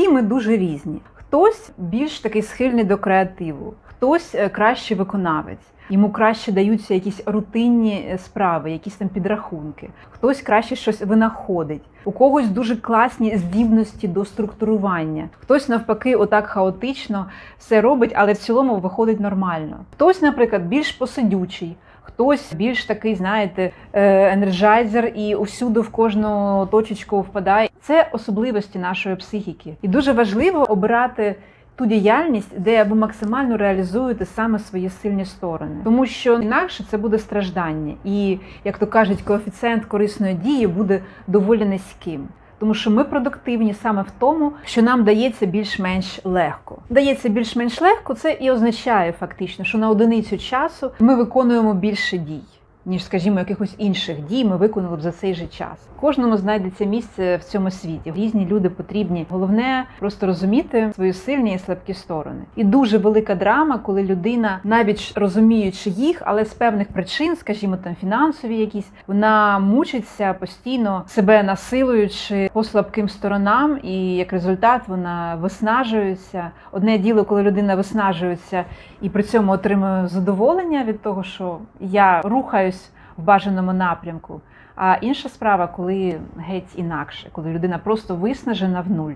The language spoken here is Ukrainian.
Всі ми дуже різні. Хтось більш такий схильний до креативу, хтось е, краще виконавець. Йому краще даються якісь рутинні е, справи, якісь там підрахунки. Хтось краще щось винаходить. У когось дуже класні здібності до структурування. Хтось навпаки, отак хаотично все робить, але в цілому виходить нормально. Хтось, наприклад, більш посидючий. Хтось більш такий, знаєте, е, енерджайзер і усюди в кожну точечку впадає. Це особливості нашої психіки. І дуже важливо обирати ту діяльність, де ви максимально реалізуєте саме свої сильні сторони, тому що інакше це буде страждання, і як то кажуть, коефіцієнт корисної дії буде доволі низьким. Тому що ми продуктивні саме в тому, що нам дається більш-менш легко. Дається більш-менш легко, це і означає фактично, що на одиницю часу ми виконуємо більше дій. Ніж, скажімо, якихось інших дій ми виконали б за цей же час. Кожному знайдеться місце в цьому світі. Різні люди потрібні. Головне просто розуміти свої сильні і слабкі сторони. І дуже велика драма, коли людина, навіть розуміючи їх, але з певних причин, скажімо, там фінансові якісь, вона мучиться постійно себе насилуючи по слабким сторонам, і як результат вона виснажується. Одне діло, коли людина виснажується і при цьому отримує задоволення від того, що я рухаюсь бажаному напрямку. А інша справа, коли геть інакше, коли людина просто виснажена в нуль.